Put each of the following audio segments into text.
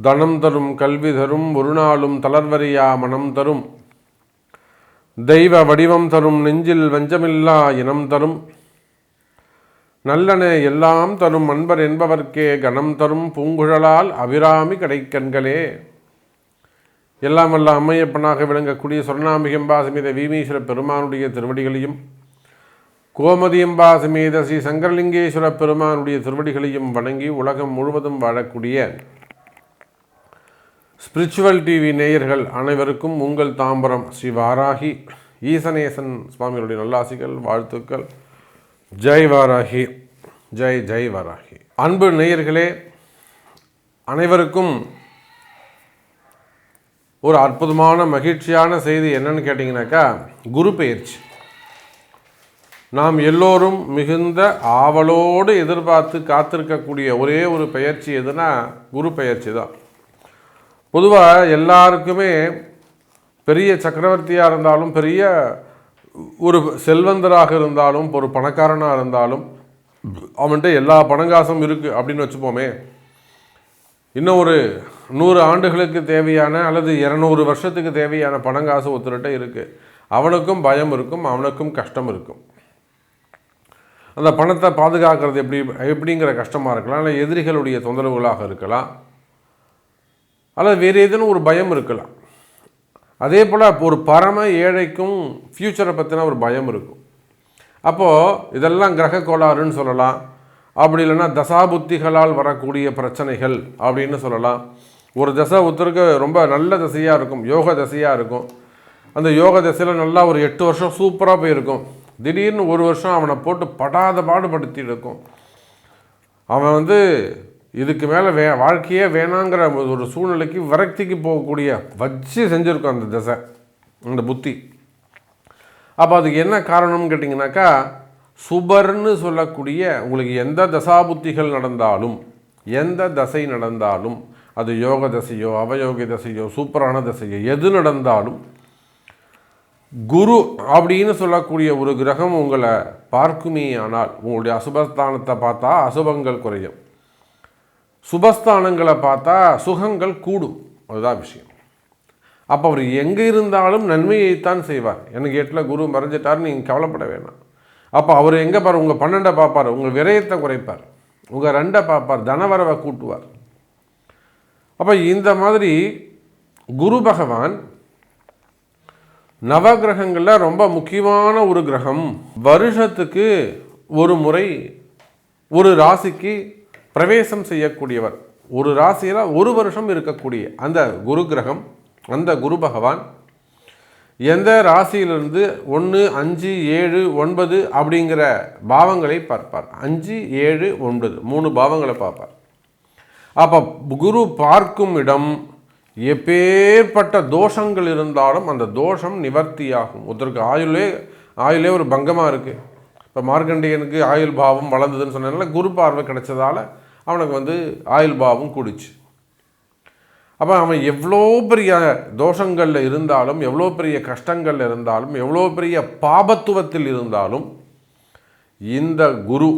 தனம் தரும் கல்வி தரும் ஒரு நாளும் தளர்வரியா மனம் தரும் தெய்வ வடிவம் தரும் நெஞ்சில் வஞ்சமில்லா இனம் தரும். நல்லன எல்லாம் தரும் அன்பர் என்பவர்க்கே கணம் தரும் பூங்குழலால் அபிராமி கடைக்கண்களே எல்லாம் வல்ல அம்மையப்பனாக விளங்கக்கூடிய சொர்ணாம்பிகம்பா சமேத வீமீஸ்வர பெருமானுடைய திருவடிகளையும் கோமதியம்பா சமேத ஸ்ரீ சங்கரலிங்கேஸ்வர பெருமானுடைய திருவடிகளையும் வணங்கி உலகம் முழுவதும் வாழக்கூடிய ஸ்பிரிச்சுவல் டிவி நேயர்கள் அனைவருக்கும் உங்கள் தாம்பரம் ஸ்ரீ வாராகி. ஈசனேசன் சுவாமிகளுடைய நல்லாசிகள் வாழ்த்துக்கள். ஜெய் வாராகி ஜெய் ஜெய் வாராகி. அன்பு நேயர்களே அனைவருக்கும் ஒரு அற்புதமான மகிழ்ச்சியான செய்தி என்னன்னு கேட்டிங்கனாக்கா குரு பயிற்சி நாம் எல்லோரும் மிகுந்த ஆவலோடு எதிர்பார்த்து காத்திருக்கக்கூடிய ஒரே ஒரு பயிற்சி எதுனா குரு பயிற்சி தான். பொதுவாக எல்லாருக்குமே பெரிய சக்கரவர்த்தியாக இருந்தாலும் பெரிய ஒரு செல்வந்தராக இருந்தாலும் ஒரு பணக்காரனாக இருந்தாலும் அவன்கிட்ட எல்லா பணங்காசும் இருக்குது அப்படின்னு வச்சுப்போமே. இன்னும் ஒரு நூறு ஆண்டுகளுக்கு தேவையான அல்லது இரநூறு வருஷத்துக்கு தேவையான பணங்காசு ஒருத்தர்கிட்ட இருக்குது அவனுக்கும் பயம் இருக்கும் அவனுக்கும் கஷ்டம் இருக்கும். அந்த பணத்தை பாதுகாக்கிறது எப்படி எப்படிங்கிற கஷ்டமாக இருக்கலாம் இல்லை எதிரிகளுடைய தொந்தரவுகளாக இருக்கலாம் அல்லது வேறு ஏதேனும் ஒரு பயம் இருக்கலாம். அதே போல் ஒரு பரம ஏழைக்கும் ஃப்யூச்சரை பற்றின ஒரு பயம் இருக்கும். அப்போது இதெல்லாம் கிரக கோளாறுன்னு சொல்லலாம். அப்படி இல்லைன்னா தசாபுத்திகளால் வரக்கூடிய பிரச்சனைகள் அப்படின்னு சொல்லலாம். ஒரு தசை ஒருத்தருக்கு ரொம்ப நல்ல தசையாக இருக்கும் யோக தசையாக இருக்கும். அந்த யோக தசையில் நல்லா ஒரு எட்டு வருஷம் சூப்பராக போயிருக்கும். திடீர்னு ஒரு வருஷம் அவனை போட்டு படாத பாடுபடுத்தி இருக்கும். அவன் வந்து இதுக்கு மேலே வே வாழ்க்கையே வேணாங்கிற ஒரு சூழ்நிலைக்கு விரக்திக்கு போகக்கூடிய வச்சு செஞ்சுருக்கோம் அந்த திசை அந்த புத்தி. அப்போ அதுக்கு என்ன காரணம்னு கேட்டிங்கனாக்கா சுபர்னு சொல்லக்கூடிய உங்களுக்கு எந்த தசாபுத்திகள் நடந்தாலும் எந்த தசை நடந்தாலும் அது யோக தசையோ அவயோக தசையோ சூப்பரான தசையோ எது நடந்தாலும் குரு அப்படின்னு சொல்லக்கூடிய ஒரு கிரகம் உங்களை பார்க்குமே ஆனால் உங்களுடைய அசுபஸ்தானத்தை பார்த்தா அசுபங்கள் குறையும். சுபஸ்தானங்களை பார்த்தா சுகங்கள் கூடும். அதுதான் விஷயம். அப்போ அவர் எங்கே இருந்தாலும் நன்மையைத்தான் செய்வார். எனக்கு எட்டில் குரு மறைஞ்சிட்டார் நீங்கள் கவலைப்பட வேணாம். அப்போ அவர் எங்கே பார் உங்கள் பன்னெண்டை பார்ப்பார் உங்கள் விரயத்தை குறைப்பார். உங்கள் ரெண்டை பார்ப்பார் தனவரவை கூட்டுவார். அப்போ இந்த மாதிரி குரு பகவான் நவகிரகங்களில் ரொம்ப முக்கியமான ஒரு கிரகம். வருஷத்துக்கு ஒரு முறை ஒரு ராசிக்கு பிரவேசம் செய்யக்கூடியவர். ஒரு ராசியில் ஒரு வருஷம் இருக்கக்கூடிய அந்த குரு கிரகம் அந்த குரு பகவான் எந்த ராசியிலிருந்து ஒன்று அஞ்சு ஏழு ஒன்பது அப்படிங்கிற பாவங்களை பார்ப்பார். அஞ்சு ஏழு ஒன்பது மூணு பாவங்களை பார்ப்பார். அப்போ குரு பார்க்கும் இடம் எப்பேற்பட்ட தோஷங்கள் இருந்தாலும் அந்த தோஷம் நிவர்த்தியாகும். ஒருத்தருக்கு ஆயுளே ஆயுளே ஒரு பங்கமாக இருக்குது இப்போ மார்க்கண்டேயனுக்கு ஆயுள் பாவம் வளர்ந்ததுன்னு சொன்னதுனால குரு பார்வை கிடைச்சதால அவனுக்கு வந்து ஆயுள் பாவம் கூடிச்சு. அப்போ அவன் எவ்வளோ பெரிய தோஷங்களில் இருந்தாலும் எவ்வளோ பெரிய கஷ்டங்களில் இருந்தாலும் எவ்வளோ பெரிய பாபத்துவத்தில் இருந்தாலும் இந்த குரு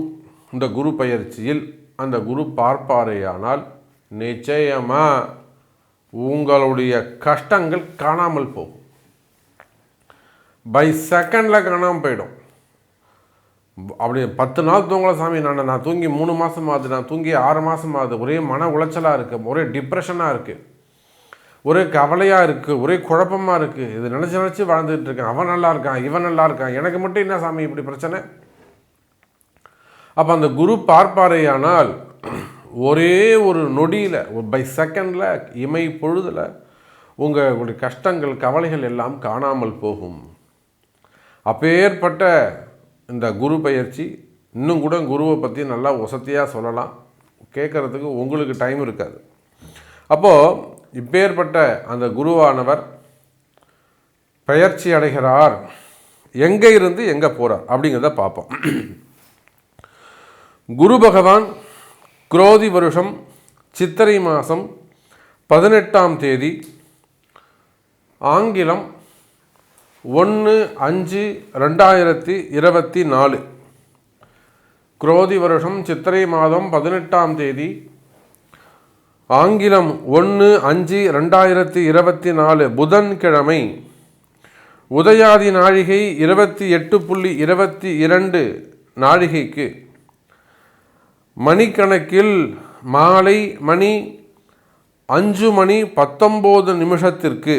இந்த குரு பயிற்சியில் அந்த குரு பார்ப்பாரேயானால் நிச்சயமாக உங்களுடைய கஷ்டங்கள் காணாமல் போகும். பை செகண்டில் காணாமல் போயிடும். அப்படி பத்து நாள் தூங்கல சாமி நான் நான் தூங்கி மூணு மாதம் ஆகுது நான் தூங்கி ஆறு மாதம் ஆகுது. ஒரே மன உளைச்சலாக இருக்குது ஒரே டிப்ரெஷனாக இருக்குது ஒரே கவலையாக இருக்குது ஒரே குழப்பமாக இருக்குது இது நினச்சி நினச்சி வாழ்ந்துட்டு இருக்கேன். அவன் நல்லா இருக்கான் இவன் நல்லா இருக்கான். எனக்கு மட்டும் என்ன சாமி இப்படி பிரச்சனை? அப்போ அந்த குரு பார்ப்பாரையானால் ஒரே ஒரு நொடியில் பை செகண்டில் இமை பொழுதில் உங்களுடைய கஷ்டங்கள் கவலைகள் எல்லாம் காணாமல் போகும். அப்பேற்பட்ட இந்த குரு பயிற்சி இன்னும் கூட குருவை பற்றி நல்லா வசதியாக சொல்லலாம். கேட்குறதுக்கு உங்களுக்கு டைம் இருக்காது. அப்போது இப்பேற்பட்ட அந்த குருவானவர் பயிற்சி அடைகிறார். எங்கே இருந்து எங்கே போகிறார் அப்படிங்கிறத பார்ப்போம். குரு பகவான் குரோதி வருஷம் சித்திரை மாதம் பதினெட்டாம் தேதி ஆங்கிலம் ஒன்று அஞ்சு ரெண்டாயிரத்தி இருபத்தி நாலு. குரோதி வருஷம் சித்திரை மாதம் பதினெட்டாம் தேதி ஆங்கிலம் ஒன்று அஞ்சு ரெண்டாயிரத்தி இருபத்தி நாலு புதன்கிழமை உதயாதி நாழிகை இருபத்தி எட்டு புள்ளி இருபத்தி இரண்டு நாழிகைக்கு. மணிக்கணக்கில் மாலை மணி அஞ்சு மணி பத்தொம்போது நிமிஷத்திற்கு.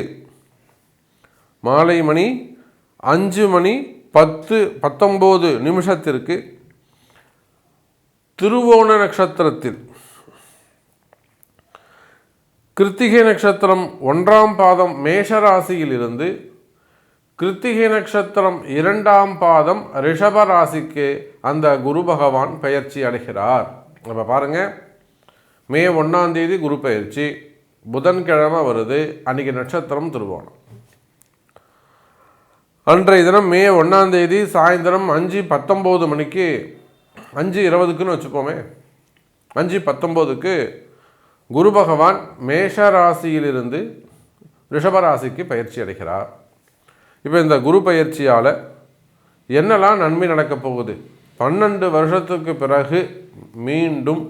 மாலை மணி அஞ்சு மணி பத்து பத்தொம்போது நிமிஷத்திற்கு திருவோண நட்சத்திரத்தில். கிருத்திகை நட்சத்திரம் ஒன்றாம் பாதம் மேஷராசியிலிருந்து கிருத்திகை நட்சத்திரம் இரண்டாம் பாதம் ரிஷப ராசிக்கு அந்த குரு பகவான் பெயர்ச்சி அடைகிறார். அப்போ பாருங்க மே ஒன்றாம் தேதி குரு பயிற்சி புதன்கிழமை வருது அன்னைக்கு நட்சத்திரம் திருவோணம். அன்றைய தினம் மே ஒன்றாம் தேதி சாயந்தரம் அஞ்சு பத்தொம்போது மணிக்கு அஞ்சு இருபதுக்குன்னு வச்சுப்போமே அஞ்சு பத்தொம்போதுக்கு குரு பகவான் மேஷ ராசியிலிருந்து ரிஷபராசிக்கு பயிற்சி அடைகிறார். இப்போ இந்த குரு பயிற்சியால் என்னெல்லாம் நன்மை நடக்கப் போகுது? பன்னெண்டு வருஷத்துக்கு பிறகு மீண்டும்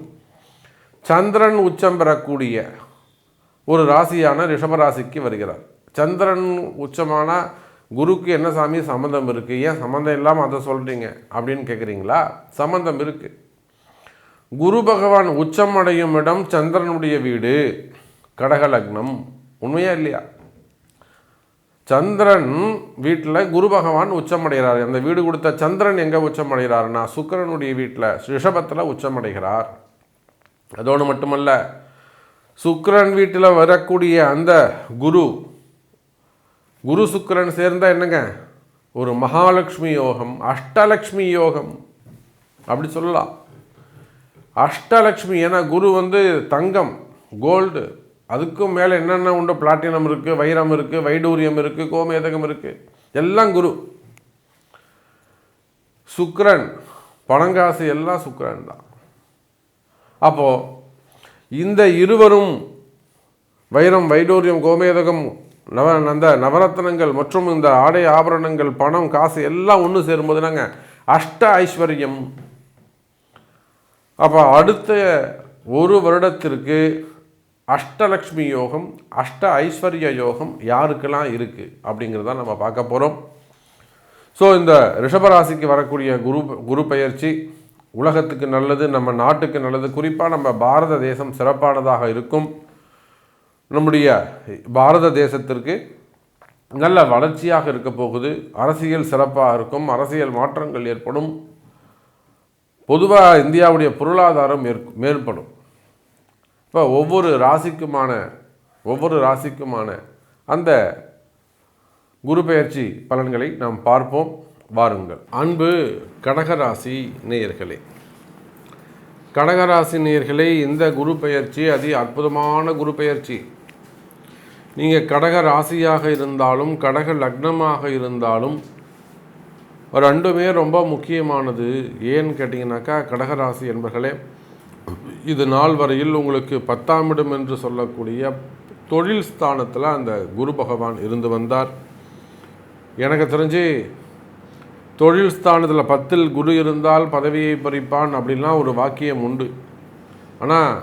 சந்திரன் உச்சம் பெறக்கூடிய ஒரு ராசியான ரிஷபராசிக்கு வருகிறார். சந்திரன் உச்சமான குருக்கு என்ன சாமி சம்மந்தம் இருக்குது ஏன் சம்மந்தம் இல்லாமல் அதை சொல்கிறீங்க அப்படின்னு கேட்குறீங்களா சம்மந்தம் இருக்குது குரு பகவான் உச்சம் அடையும் இடம் சந்திரனுடைய வீடு கடக லக்னம். உண்மையா இல்லையா? சந்திரன் வீட்டில் குரு பகவான் உச்சம் அடைகிறார் அந்த வீடு கொடுத்த சந்திரன் எங்கே உச்சம் சுக்கரனுடைய சுக்கிரனுடைய வீட்டில் ரிஷபத்தில் உச்சமடைகிறார். அதோடு மட்டுமல்ல சுக்கரன் வீட்டில் வரக்கூடிய அந்த குரு குரு சுக்கிரன் சேர்ந்தால் என்னங்க? ஒரு மகாலட்சுமி யோகம் அஷ்டலக்ஷ்மி யோகம். அப்படி சொல்லலாம். அஷ்டலக்ஷ்மி ஏன்னா குரு வந்து தங்கம் கோல்டு. அதுக்கும் மேலே என்னென்ன உண்டு பிளாட்டினம் இருக்குது வைரம் இருக்குது வைடூரியம் இருக்குது கோமேதகம் இருக்குது எல்லாம் குரு. சுக்ரன் பணங்காசு எல்லாம் சுக்ரன் தான். அப்போது இந்த இருவரும் வைரம் வைடூரியம் கோமேதகம் நவ அந்த நவரத்னங்கள் மற்றும் இந்த ஆடை ஆபரணங்கள் பணம் காசு எல்லாம் ஒன்று சேரும்போது நாங்கள் அஷ்ட ஐஸ்வர்யம். அப்போ அடுத்த ஒரு வருடத்திற்கு அஷ்டலக்ஷ்மி யோகம் அஷ்ட ஐஸ்வர்ய யோகம் யாருக்கெல்லாம் இருக்குது அப்படிங்கிறத நம்ம பார்க்க போகிறோம் ஸோ இந்த ரிஷபராசிக்கு வரக்கூடிய குரு குரு பயிற்சி உலகத்துக்கு நல்லது நம்ம நாட்டுக்கு நல்லது குறிப்பாக நம்ம பாரத தேசம் சிறப்பானதாக இருக்கும். நம்முடைய பாரத தேசத்திற்கு நல்ல வளர்ச்சியாக இருக்க போகுது. அரசியல் சிறப்பாக இருக்கும் அரசியல் மாற்றங்கள் ஏற்படும். பொதுவாக இந்தியாவுடைய பொருளாதாரம் மேற்- மேற்படும். இப்போ ஒவ்வொரு ராசிக்குமான ஒவ்வொரு ராசிக்குமான அந்த குரு பெயர்ச்சி பலன்களை நாம் பார்ப்போம். வாருங்கள். அன்பு கடகராசி நேயர்களே. கடகராசி நேயர்களே இந்த குரு பெயர்ச்சி அதி அற்புதமான குரு பெயர்ச்சி. நீங்கள் கடக ராசியாக இருந்தாலும் கடக லக்னமாக இருந்தாலும் ரெண்டுமே ரொம்ப முக்கியமானது. ஏன்னு கேட்டிங்கனாக்கா கடகராசி என்பர்களே இது நாள் வரையில் உங்களுக்கு பத்தாம் இடம் என்று சொல்லக்கூடிய தொழில் ஸ்தானத்தில் அந்த குரு பகவான் இருந்து வந்தார். எனக்கு தெரிஞ்சு தொழில் ஸ்தானத்தில் பத்தில் குரு இருந்தால் பதவியை பறிப்பான் அப்படின்லாம் ஒரு வாக்கியம் உண்டு. ஆனால்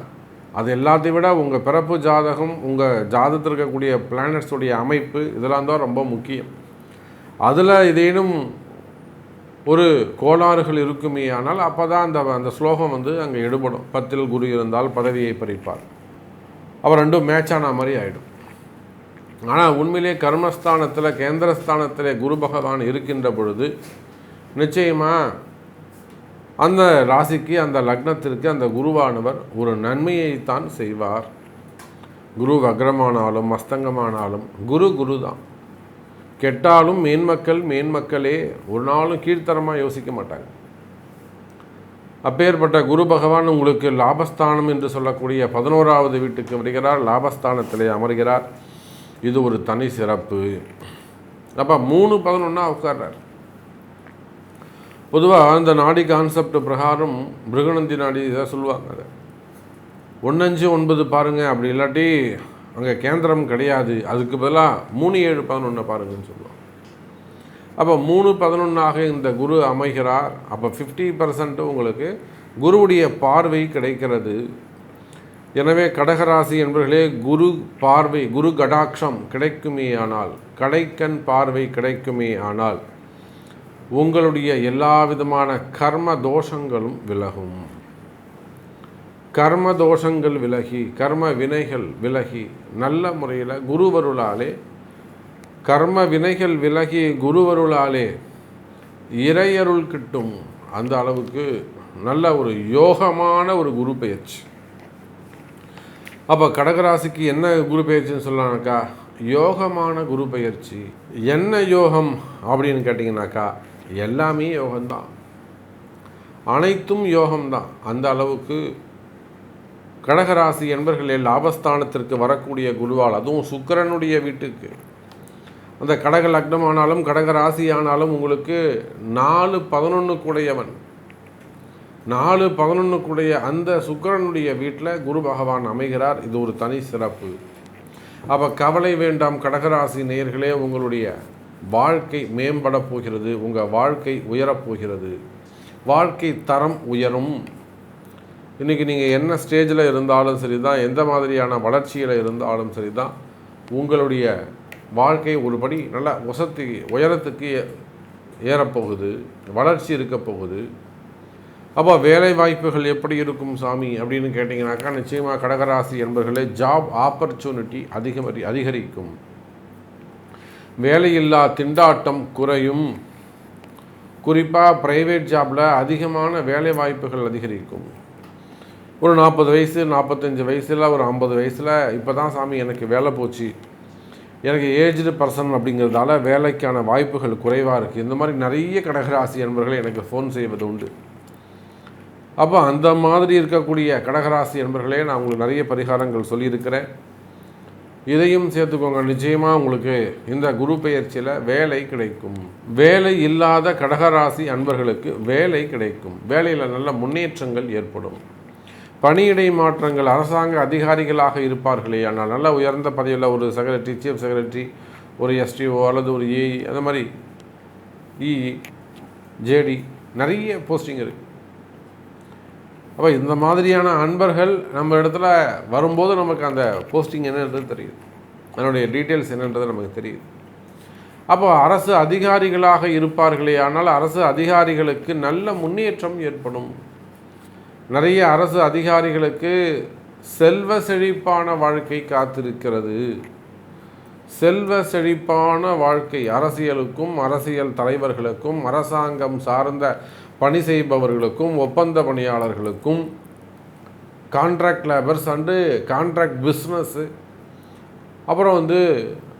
அது எல்லாத்தையும் விட உங்கள் பிறப்பு ஜாதகம் உங்கள் ஜாதகத்தில் இருக்கக்கூடிய பிளானட்ஸுடைய அமைப்பு இதெல்லாம் தான் ரொம்ப முக்கியம். அதில் இதேனும் ஒரு கோளாறுகள் இருக்குமே ஆனால் அப்போ தான் அந்த அந்த ஸ்லோகம் வந்து அங்கே எடுபடும். பத்தில் குரு இருந்தால் பதவியை பறிப்பார். அவர் ரெண்டும் மேட்ச் ஆன மாதிரி ஆகிடும் ஆனால் உண்மையிலே கர்மஸ்தானத்தில் கேந்திரஸ்தானத்தில் குரு பகவான் இருக்கின்ற பொழுது நிச்சயமாக அந்த ராசிக்கு அந்த லக்னத்திற்கு அந்த குருவானவர் ஒரு நன்மையைத்தான் செய்வார். குரு வக்ரமானாலும் மஸ்தங்கமானாலும் குரு குரு தான் கெட்டாலும் மேன்மக்கள் மேன்மக்களே ஒரு நாளும் கீழ்த்தரமாக யோசிக்க மாட்டாங்க. அப்பேற்பட்ட குரு பகவான் உங்களுக்கு லாபஸ்தானம் என்று சொல்லக்கூடிய பதினோராவது வீட்டுக்கு வருகிறார் லாபஸ்தானத்திலே அமர்கிறார். இது ஒரு தனி சிறப்பு. அப்போ மூணு பதினொன்னா உட்கார்றார். பொதுவாக அந்த நாடி கான்செப்ட் பிரகாரம் மிருகநந்தி நாடி இதை சொல்லுவாங்க அதை. ஒன்னஞ்சு ஒன்பது பாருங்க அப்படி இல்லாட்டி அங்கே கேந்திரம் கிடையாது. அதுக்கு பதிலாக மூணு ஏழு பதினொன்று பாருங்கன்னு சொல்லுவோம் அப்போ மூணு பதினொன்றாக இந்த குரு அமைகிறார். அப்போ ஃபிஃப்டி பர்சன்ட் உங்களுக்கு குருவுடைய பார்வை கிடைக்கிறது. எனவே கடகராசி என்பர்களே குரு பார்வை குரு கடாட்சம் கிடைக்குமே ஆனால் கடைக்கண் பார்வை கிடைக்குமே ஆனால் உங்களுடைய எல்லா விதமான கர்ம தோஷங்களும் விலகும். கர்ம தோஷங்கள் விலகி கர்ம வினைகள் விலகி நல்ல முறையில் குருவருளாலே கர்ம வினைகள் விலகி குருவருளாலே இறையருள் கிட்டும் அந்த அளவுக்கு நல்ல ஒரு யோகமான ஒரு குரு பயிற்சி அப்போ கடகராசிக்கு என்ன குரு பயிற்சின்னு சொல்லலாம்னாக்கா யோகமான குரு பயிற்சி என்ன யோகம் அப்படின்னு கேட்டிங்கனாக்கா எல்லாமே யோகம்தான். அனைத்தும் யோகம்தான். அந்த அளவுக்கு கடகராசி என்பர்களே லாபஸ்தானத்திற்கு வரக்கூடிய குருவால் அதுவும் சுக்கிரனுடைய வீட்டுக்கு. அந்த கடக லக்னம் ஆனாலும் கடக ராசி ஆனாலும் உங்களுக்கு நாலு பதினொன்றுக்குடையவன் நாலு பதினொன்றுக்குடைய அந்த சுக்கிரனுடைய வீட்டில் குரு பகவான் அமைகிறார். இது ஒரு தனி சிறப்பு. அப்போ கவலை வேண்டாம் கடகராசி நேர்களே உங்களுடைய வாழ்க்கை மேம்பட போகிறது. உங்கள் வாழ்க்கை உயரப் போகிறது. வாழ்க்கை தரம் உயரும். இன்றைக்கி நீங்கள் என்ன ஸ்டேஜில் இருந்தாலும் சரி தான் எந்த மாதிரியான வளர்ச்சியில் இருந்தாலும் சரி தான் உங்களுடைய வாழ்க்கை ஒருபடி நல்லா உசத்தி உயரத்துக்கு ஏ- ஏறப்போகுது வளர்ச்சி இருக்க போகுது. அப்போ வேலை வாய்ப்புகள் எப்படி இருக்கும் சாமி அப்படின்னு கேட்டிங்கனாக்கா நிச்சயமாக கடகராசி என்பர்களே ஜாப் ஆப்பர்ச்சுனிட்டி அதிகமரி அதிகரிக்கும். வேலையில்லா திண்டாட்டம் குறையும். குறிப்பாக ப்ரைவேட் ஜாபில் அதிகமான வேலை வாய்ப்புகள் அதிகரிக்கும். ஒரு நாற்பது வயசு நாற்பத்தஞ்சு வயசில் ஒரு ஐம்பது வயசில் இப்போ தான் சாமி எனக்கு வேலை போச்சு. எனக்கு ஏஜ்டு பர்சன் அப்படிங்கிறதால வேலைக்கான வாய்ப்புகள் குறைவாக இருக்குது இந்த மாதிரி நிறைய கடகராசி என்பர்கள் எனக்கு ஃபோன் செய்வது உண்டு. அப்போ அந்த மாதிரி இருக்கக்கூடிய கடகராசி என்பர்களே நான் உங்களுக்கு நிறைய பரிகாரங்கள் சொல்லியிருக்கிறேன். இதையும் சேர்த்துக்கோங்க. நிச்சயமாக உங்களுக்கு இந்த குரு பெயர்ச்சியில் வேலை கிடைக்கும். வேலை இல்லாத கடகராசி அன்பர்களுக்கு வேலை கிடைக்கும். வேலையில் நல்ல முன்னேற்றங்கள் ஏற்படும். பணியிடை மாற்றங்கள் அரசாங்க அதிகாரிகளாக இருப்பார்களே. ஆனால் நல்ல உயர்ந்த பதவியில் ஒரு செக்ரட்டரி சீஃப் செக்ரட்டரி ஒரு எஸ்டிஓ அல்லது ஒரு ஏஇ அந்த மாதிரி இஇ ஜேடி நிறைய போஸ்டிங் இருக்குது அப்போ இந்த மாதிரியான அன்பர்கள் நம்ம இடத்துல வரும்போது நமக்கு அந்த போஸ்டிங் என்னன்றது தெரியுது. அதனுடைய டீட்டெயில்ஸ் என்னன்றது நமக்கு தெரியுது. அப்போ அரசு அதிகாரிகளாக இருப்பார்களே ஆனால் அரசு அதிகாரிகளுக்கு நல்ல முன்னேற்றம் ஏற்படும். நிறைய அரசு அதிகாரிகளுக்கு செல்வ செழிப்பான வாழ்க்கை காத்திருக்கிறது. செல்வ செழிப்பான வாழ்க்கை அரசியலுக்கும் அரசியல் தலைவர்களுக்கும் அரசாங்கம் சார்ந்த பணி செய்பவர்களுக்கும் ஒப்பந்த பணியாளர்களுக்கும் contract labours and contract business அப்புறம் வந்து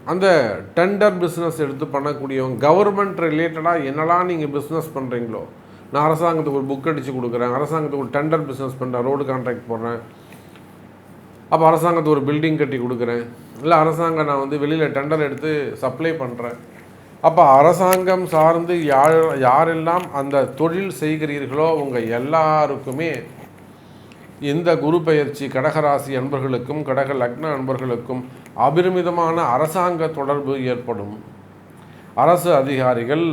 அந்த டெண்டர் பிஸ்னஸ் எடுத்து பண்ணக்கூடியவங்க கவர்மெண்ட் ரிலேட்டடாக என்னெல்லாம் நீங்கள் பிஸ்னஸ் பண்ணுறீங்களோ நான் அரசாங்கத்துக்கு ஒரு புக் அடித்து கொடுக்குறேன். அரசாங்கத்துக்கு ஒரு டெண்டர் பிஸ்னஸ் பண்ணுறேன் ரோடு கான்ட்ராக்ட் போடுறேன். அப்போ அரசாங்கத்துக்கு ஒரு பில்டிங் கட்டி கொடுக்குறேன். இல்லை அரசாங்கம் நான் வந்து வெளியில் டெண்டர் எடுத்து சப்ளை பண்ணுறேன் அப்போ அரசாங்கம் சார்ந்து யார் யாரெல்லாம் அந்த தொழில் செய்கிறீர்களோ உங்கள் எல்லாருக்குமே இந்த குரு பயிற்சி கடகராசி அன்பர்களுக்கும் கடக லக்ன அன்பர்களுக்கும் அபரிமிதமான அரசாங்க தொடர்பு ஏற்படும். அரசு அதிகாரிகள்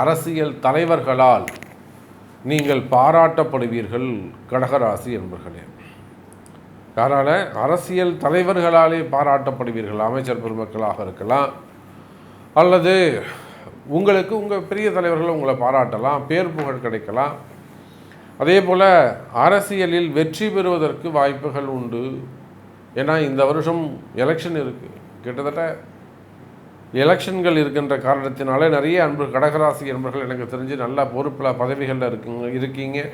அரசியல் தலைவர்களால் நீங்கள் பாராட்டப்படுவீர்கள் கடகராசி என்பர்களே. அதனால் அரசியல் தலைவர்களாலே பாராட்டப்படுவீர்கள் அமைச்சர் பெருமக்களாக இருக்கலாம். அல்லது உங்களுக்கு உங்கள் பெரிய தலைவர்கள் உங்களை பாராட்டலாம் பேர் புகழ் கிடைக்கலாம். அதே போல் அரசியலில் வெற்றி பெறுவதற்கு வாய்ப்புகள் உண்டு. ஏன்னா இந்த வருஷம் எலெக்ஷன் இருக்குது கிட்டத்தட்ட எலெக்ஷன்கள் இருக்கின்ற காரணத்தினாலே நிறைய அன்பு கடகராசி என்பர்கள் எனக்கு தெரிஞ்சு நல்ல பொறுப்பில் பதவிகளில் இருக்குங்க இருக்கீங்க.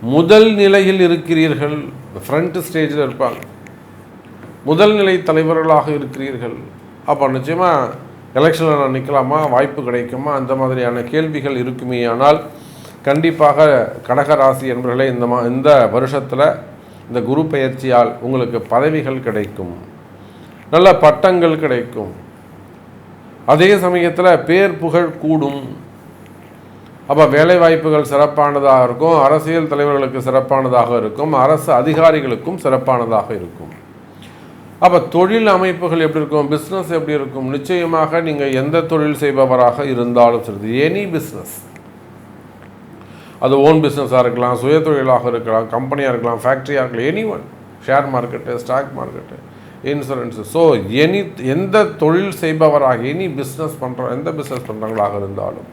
முதல் நிலையில் இருக்கிறீர்கள் ஃப்ரண்ட் ஸ்டேஜில் இருப்பாங்க. முதல் நிலை தலைவர்களாக இருக்கிறீர்கள். அப்போ நிச்சயமாக எலெக்ஷனில் நான் நிற்கலாமா வாய்ப்பு கிடைக்குமா? அந்த மாதிரியான கேள்விகள் இருக்குமே. ஆனால் கண்டிப்பாக கடகராசி என்பர்களே இந்த மா இந்த வருஷத்தில் இந்த குரு பயிற்சியால் உங்களுக்கு பதவிகள் கிடைக்கும். நல்ல பட்டங்கள் கிடைக்கும். அதே சமயத்தில் பேர் புகழ் கூடும். அப்போ வேலை வாய்ப்புகள் சிறப்பானதாக இருக்கும் அரசியல் தலைவர்களுக்கு சிறப்பானதாக இருக்கும் அரசு அதிகாரிகளுக்கும் சிறப்பானதாக இருக்கும். அப்போ தொழில் அமைப்புகள் எப்படி இருக்கும் பிஸ்னஸ் எப்படி இருக்கும் நிச்சயமாக நீங்கள் எந்த தொழில் செய்பவராக இருந்தாலும் சரி எனி பிஸ்னஸ் அது ஓன் பிஸ்னஸாக இருக்கலாம் சுய தொழிலாக இருக்கலாம் கம்பெனியாக இருக்கலாம் ஃபேக்ட்ரியாக இருக்கலாம் any one share market stock market insurance so any எந்த தொழில் செய்பவராக எனி பிஸ்னஸ் பண்ணுறோம் எந்த பிஸ்னஸ் பண்ணுறவங்களாக இருந்தாலும்.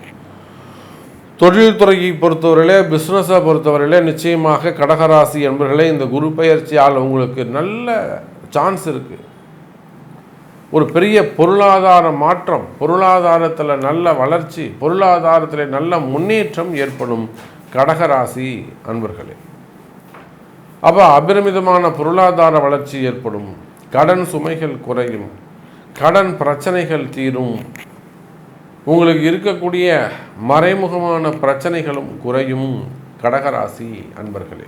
தொழில்துறையை பொறுத்தவரையிலே பிஸ்னஸை பொறுத்தவரையிலே நிச்சயமாக கடகராசி என்பர்களே இந்த குரு பயிற்சியால் உங்களுக்கு நல்ல சான்ஸ் இருக்குது ஒரு பெரிய பொருளாதார மாற்றம் பொருளாதாரத்தில் நல்ல வளர்ச்சி பொருளாதாரத்தில் நல்ல முன்னேற்றம் ஏற்படும் கடகராசி அன்பர்களே. அப்போ அபரிமிதமான பொருளாதார வளர்ச்சி ஏற்படும். கடன் சுமைகள் குறையும். கடன் பிரச்சனைகள் தீரும். உங்களுக்கு இருக்கக்கூடிய மறைமுகமான பிரச்சனைகளும் குறையும். கடகராசி அன்பர்களே.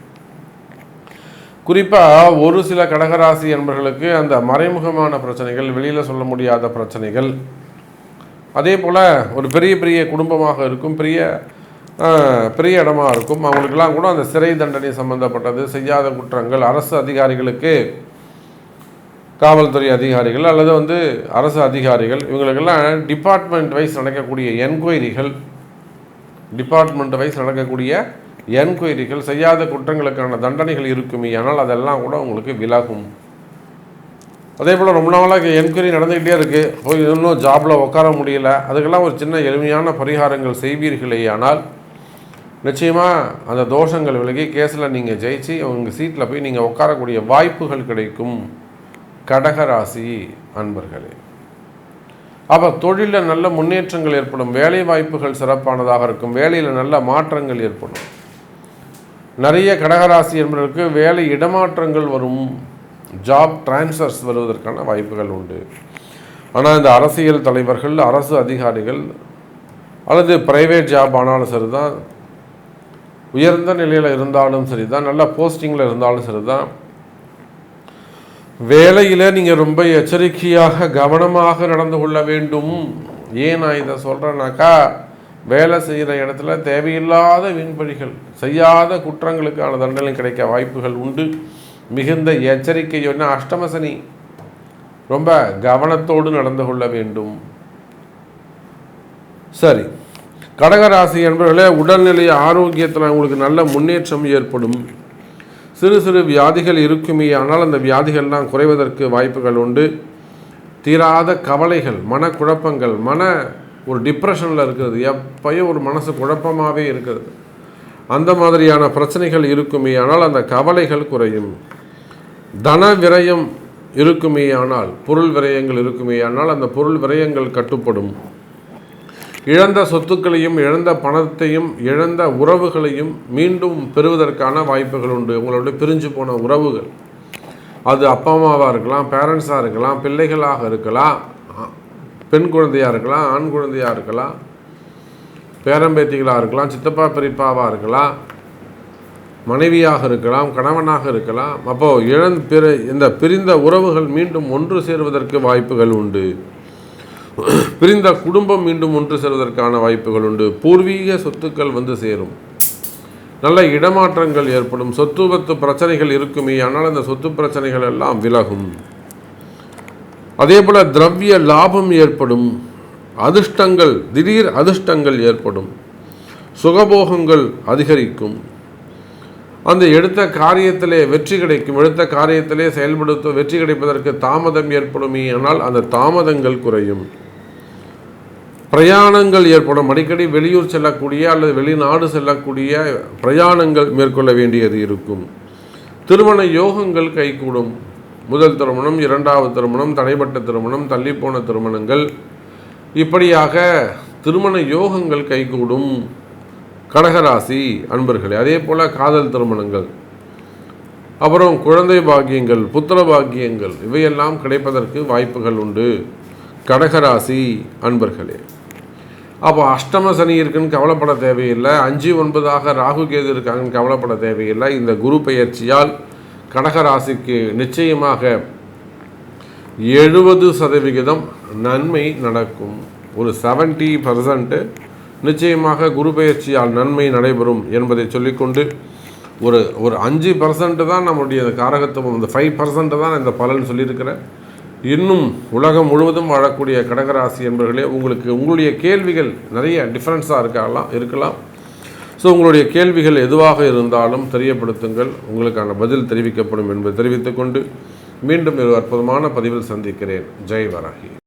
குறிப்பாக ஒரு சில கடகராசி அன்பர்களுக்கு அந்த மறைமுகமான பிரச்சனைகள் வெளியில் சொல்ல முடியாத பிரச்சனைகள். அதே போல் ஒரு பெரிய பெரிய குடும்பமாக இருக்கும் பெரிய பெரிய இடமாக இருக்கும். அவங்களுக்கெல்லாம் கூட அந்த சிறை தண்டனை சம்பந்தப்பட்டது செய்யாத குற்றங்கள் அரசு அதிகாரிகளுக்கு காவல்துறை அதிகாரிகள் அல்லது வந்து அரசு அதிகாரிகள் இவங்களுக்கெல்லாம் டிபார்ட்மெண்ட் வைஸ் நடக்கக்கூடிய என்கொயரிகள் டிபார்ட்மெண்ட் வைஸ் நடக்கக்கூடிய என்கொயரிகள் செய்யாத குற்றங்களுக்கான தண்டனைகள் இருக்குமே ஆனால் அதெல்லாம் கூட உங்களுக்கு விலகும். அதே போல் ரொம்ப நாளாக என்கொயரி நடந்துக்கிட்டே இருக்குது போய் இன்னும் ஜாபில் உட்கார முடியல. அதுக்கெல்லாம் ஒரு சின்ன எளிமையான பரிகாரங்கள் செய்வீர்களே ஆனால் நிச்சயமாக அந்த தோஷங்கள் விலகி கேஸில் நீங்கள் ஜெயிச்சு உங்கள் சீட்டில் போய் நீங்கள் உட்காரக்கூடிய வாய்ப்புகள் கிடைக்கும். கடகராசி அன்பர்களே. அப்போ தொழிலில் நல்ல முன்னேற்றங்கள் ஏற்படும் வேலை வாய்ப்புகள் சிறப்பானதாக இருக்கும் வேலையில் நல்ல மாற்றங்கள் ஏற்படும். நிறைய கடகராசி என்பவர்களுக்கு வேலை இடமாற்றங்கள் வரும் ஜாப் டிரான்ஸ்ஃபர்ஸ் வருவதற்கான வாய்ப்புகள் உண்டு. ஆனால் இந்த அரசியல் தலைவர்கள் அரசு அதிகாரிகள் அல்லது பிரைவேட் ஜாப் ஆனாலும் சரி தான் உயர்ந்த நிலையில் இருந்தாலும் சரி தான் நல்ல போஸ்டிங்கில் இருந்தாலும் சரி தான் வேலையில் நீங்கள் ரொம்ப எச்சரிக்கையாக கவனமாக நடந்து கொள்ள வேண்டும். ஏன் நான் இதை சொல்கிறேன்னாக்கா வேலை செய்கிற இடத்துல தேவையில்லாத வீண்பழிகள் செய்யாத குற்றங்களுக்கான தண்டனை கிடைக்க வாய்ப்புகள் உண்டு. மிகுந்த எச்சரிக்கையோன்னா அஷ்டமசனி ரொம்ப கவனத்தோடு நடந்து கொள்ள வேண்டும். சரி. கடகராசி என்பவர்களே உடல்நிலை ஆரோக்கியத்தில் உங்களுக்கு நல்ல முன்னேற்றம் ஏற்படும். சிறு சிறு வியாதிகள் இருக்குமே ஆனால் அந்த வியாதிகள்லாம் குறைவதற்கு வாய்ப்புகள் உண்டு. தீராத கவலைகள் மனக்குழப்பங்கள் மன ஒரு டிப்ரெஷனில் இருக்கிறது. எப்பயும் ஒரு மனசு குழப்பமாகவே இருக்கிறது. அந்த மாதிரியான பிரச்சனைகள் இருக்குமே ஆனால் அந்த கவலைகள் குறையும். தன விரயம் இருக்குமே ஆனால் பொருள் விரயங்கள் இருக்குமே ஆனால் அந்த பொருள் விரயங்கள் கட்டுப்படும். இழந்த சொத்துக்களையும் இழந்த பணத்தையும் இழந்த உறவுகளையும் மீண்டும் பெறுவதற்கான வாய்ப்புகள் உண்டு. உங்களோட பிரிஞ்சு போன உறவுகள். அது அப்பா அம்மாவாக இருக்கலாம் பேரண்ட்ஸாக இருக்கலாம் பிள்ளைகளாக இருக்கலாம் பெண் குழந்தையாக இருக்கலாம் ஆண் குழந்தையாக இருக்கலாம் பேரம்பேத்திகளாக இருக்கலாம் சித்தப்பா பெரியப்பாவாக இருக்கலாம் மனைவியாக இருக்கலாம் கணவனாக இருக்கலாம். அப்போது இழந் பிற இந்த பிரிந்த உறவுகள் மீண்டும் ஒன்று சேருவதற்கு வாய்ப்புகள் உண்டு. பிரிந்த குடும்பம் மீண்டும் ஒன்று சேர்வதற்கான வாய்ப்புகள் உண்டு. பூர்வீக சொத்துக்கள் வந்து சேரும். நல்ல இடமாற்றங்கள் ஏற்படும். சொத்து பத்து பிரச்சனைகள் இருக்குமே ஆனால் அந்த சொத்து பிரச்சனைகள் எல்லாம் விலகும். அதே போல திரவிய லாபம் ஏற்படும். அதிர்ஷ்டங்கள் திடீர் அதிர்ஷ்டங்கள் ஏற்படும். சுகபோகங்கள் அதிகரிக்கும். அந்த எடுத்த காரியத்திலே வெற்றி கிடைக்கும். எடுத்த காரியத்திலே செயல்படுத்த வெற்றி கிடைப்பதற்கு தாமதம் ஏற்படுமே ஆனால் அந்த தாமதங்கள் குறையும். பிரயாணங்கள் ஏற்படும். அடிக்கடி வெளியூர் செல்லக்கூடிய அல்லது வெளிநாடு செல்லக்கூடிய பிரயாணங்கள் மேற்கொள்ள வேண்டியது இருக்கும். திருமண யோகங்கள் கைகூடும். முதல் திருமணம் இரண்டாவது திருமணம் தடைப்பட்ட திருமணம் தள்ளிப்போன திருமணங்கள். இப்படியாக திருமண யோகங்கள் கைகூடும். கடகராசி அன்பர்களே அதே போல் காதல் திருமணங்கள். அப்புறம் குழந்தை பாக்கியங்கள் புத்திர பாக்கியங்கள் இவையெல்லாம் கிடைப்பதற்கு வாய்ப்புகள் உண்டு. கடகராசி அன்பர்களே. அப்போ அஷ்டம சனி இருக்குன்னு கவலைப்பட தேவையில்லை. அஞ்சு ஒன்பதாக ராகு கேது இருக்காங்கன்னு கவலைப்பட தேவையில்லை. இந்த குரு பெயர்ச்சியால் கடகராசிக்கு நிச்சயமாக எழுபது சதவிகிதம் நன்மை நடக்கும். ஒரு செவன்ட்டி பர்சன்ட்டு நிச்சயமாக குரு பெயர்ச்சியால் நன்மை நடைபெறும் என்பதை சொல்லிக்கொண்டு ஒரு ஒரு அஞ்சு பர்சன்ட்டு தான் நம்முடைய காரகத்துவம் இந்த ஃபைவ் பர்சன்ட்டு தான் இந்த பலன் சொல்லியிருக்கிறேன். இன்னும் உலகம் முழுவதும் வாழக்கூடிய கடகராசி என்பர்களே உங்களுக்கு உங்களுடைய கேள்விகள் நிறைய டிஃப்ரென்ஸாக இருக்கலாம் இருக்கலாம். ஸோ உங்களுடைய கேள்விகள் எதுவாக இருந்தாலும் தெரியப்படுத்துங்கள். உங்களுக்கான பதில் தெரிவிக்கப்படும் என்பதை தெரிவித்துக்கொண்டு மீண்டும் ஒரு அற்புதமான பதிவில் சந்திக்கிறேன். ஜெய் வராகி.